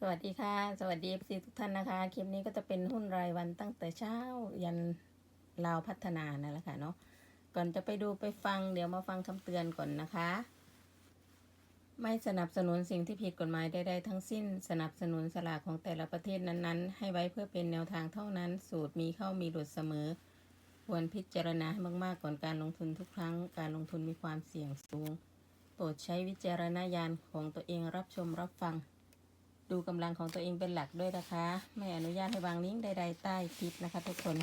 สวัสดีค่ะ สวัสดีซีทุกท่านนะคะ คลิปนี้ก็จะเป็นหุ้นรายวันตั้งแต่เช้ายันลาวพัฒนานั่นแหละค่ะเนาะก่อนจะไปดูไปฟังเดี๋ยวมาฟังคำเตือนก่อนนะคะ ไม่สนับสนุนสิ่งที่ผิดกฎหมายใดๆทั้งสิ้น สนับสนุนสลากของแต่ละประเทศนั้นๆ ให้ไว้เพื่อเป็นแนวทางเท่านั้น สูตรมีเข้ามีหลุดเสมอ ควรพิจารณาให้มากๆก่อนการลงทุนทุกครั้ง การลงทุนมีความเสี่ยงสูง โปรดใช้วิจารณญาณของตัวเองรับชมรับฟัง ดูกำลังของตัวเองเป็นหลักด้วยนะคะ ไม่อนุญาตให้วางลิงก์ใด ๆ ใต้คลิปนะคะทุกคน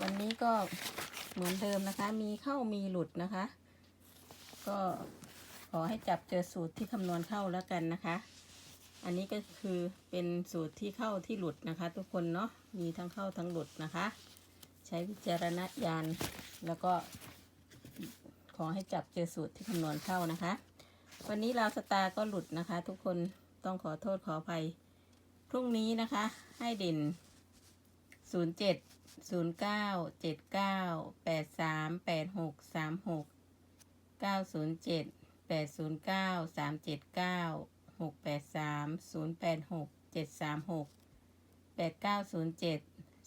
วันนี้ก็เหมือนเดิมนะคะ มีเข้ามีหลุดนะคะ ก็ขอให้จับเจอสูตรที่คำนวณเข้าแล้วกันนะคะ อันนี้ก็คือเป็นสูตรที่เข้าที่หลุดนะคะ ทุกคนเนาะ มีทั้งเข้าทั้งหลุดนะคะ ใช้วิจารณญาณแล้วก็ขอให้จับเจอสูตรที่คำนวณเข้านะคะ วันนี้ลาวสตาร์ก็หลุดนะคะ ทุกคน ต้องขอโทษขออภัย พรุ่งนี้นะคะ ให้เด่น 0 7 0 9 7 9 8 3 8 6 3 6 9 0 7 8 0 9 3 7 9 6 8 3 0 8 6 7 3 6 8 9 0 7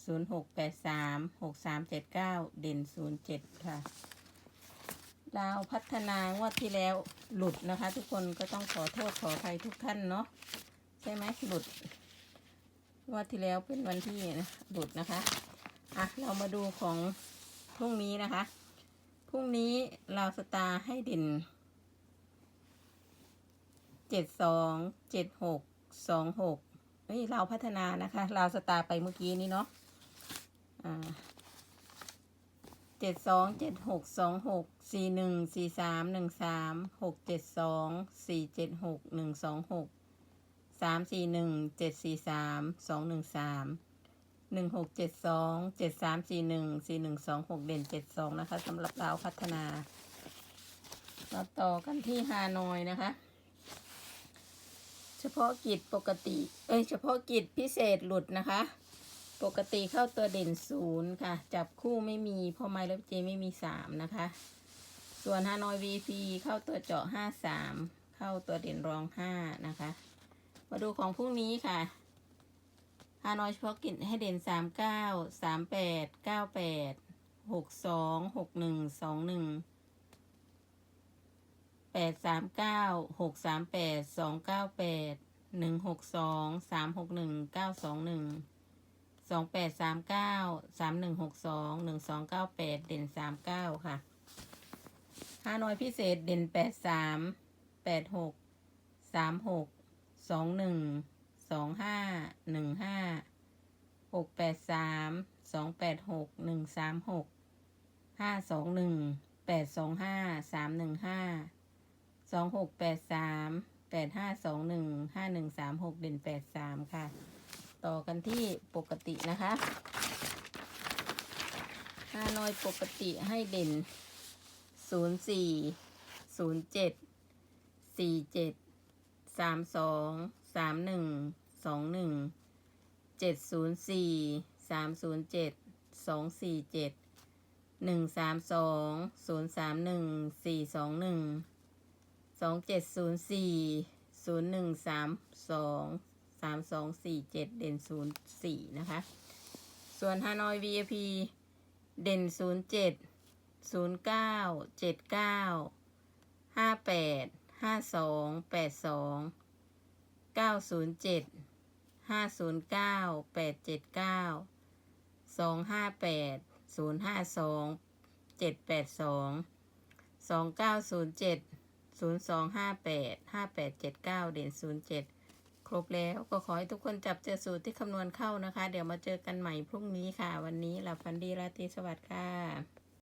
0 6 8 3 6 3 7 9 เด่น 0 7 ค่ะ ลาวพัฒนางวดที่แล้วหลุดนะคะ ทุกคนก็ต้องขอโทษขออภัยทุกท่านเนาะใช่ไหมหลุดงวดที่แล้วเป็นวันที่นะหลุดนะคะอะเรามาดูของพรุ่งนี้นะคะพรุ่งนี้ลาวสตาร์ให้เด่นเจ็ดสองเจ็ดหกสองหกเฮ้ยเราวพัฒนานะคะลาวสตาร์ไปเมื่อกี้นี้เนาะอ่า เจ็ดสองเจ็ดหกสองหกสี่หนึ่งสี่สามหนึ่งสามหกเจ็ดสองสี่เจ็ดหกหนึ่งสองหกสามสี่หนึ่งเจ็ดสี่สามสองหนึ่งสามหนึ่งหกเจ็ดสองเจ็ดสามสี่หนึ่งสี่หนึ่งสองหกเด่นเจ็ดสองนะคะสำหรับเราวพัฒนามาต่อกันที่ฮานอยนะคะ เฉพาะกิจปกติ เอ้ยเฉพาะกิจพิเศษหลุดนะคะ ปกติเข้าตัวเด่นศูนย์ค่ะ จับคู่ไม่มีเพราะไมล์และเจไม่มีสามนะคะ ส่วนฮานอยวีพีเข้าตัวเจาะห้าสามเข้าตัวเด่นรองห้านะคะ มาดูของพรุ่งนี้ค่ะฮานอยเฉพาะกิจให้เด่นสามเก้าสามแปดเก้าแปดหกสองหกหนึ่งสองหนึ่งแปดสามเก้าหกสามแปดสองเก้าแปดหนึ่งหกสองสามหกหนึ่งเก้าสองหนึ่ง สองแปดสามเก้าสามหนึ่งหกสองหนึ่งสองเก้าแปดเด่นสามเก้าค่ะฮานอยพิเศษเด่นแปดสามแปดหกสามหกสองหนึ่งสองห้าหนึ่งห้าหกแปดสามสองแปดหกหนึ่งสามหกห้าสองหนึ่งแปดสองห้าสามหนึ่งห้าสองหกแปดสามแปดห้าสองหนึ่งห้าหนึ่งสามหกเด่นแปดสามค่ะ ต่อกันที่ปกตินะคะฮานอยปกติให้เด่น 0 4 0 7 4 7 3 2 3 1 2 1 7 0 สามสองสี่เจ็ดเด่นศูนย์สี่นะคะ ส่วนฮานอย VIP เด่นศูนย์เจ็ดศูนย์เก้าเจ็ดเก้าห้าแปดห้าสองแปดสองเก้าศูนย์เจ็ดห้าศูนย์เก้าแปดเจ็ดเก้าสองห้าแปดศูนย์ห้าสองเจ็ดแปดสองสองเก้าศูนย์เจ็ดศูนย์สองห้าแปดห้าแปดเจ็ดเก้าเด่นศูนย์เจ็ด ครบแล้วก็ขอให้ทุกคนจับเจอสูตรที่คำนวณเข้านะคะ เดี๋ยวมาเจอกันใหม่พรุ่งนี้ค่ะ วันนี้หลับฝันดีราตรีสวัสดิ์ค่ะ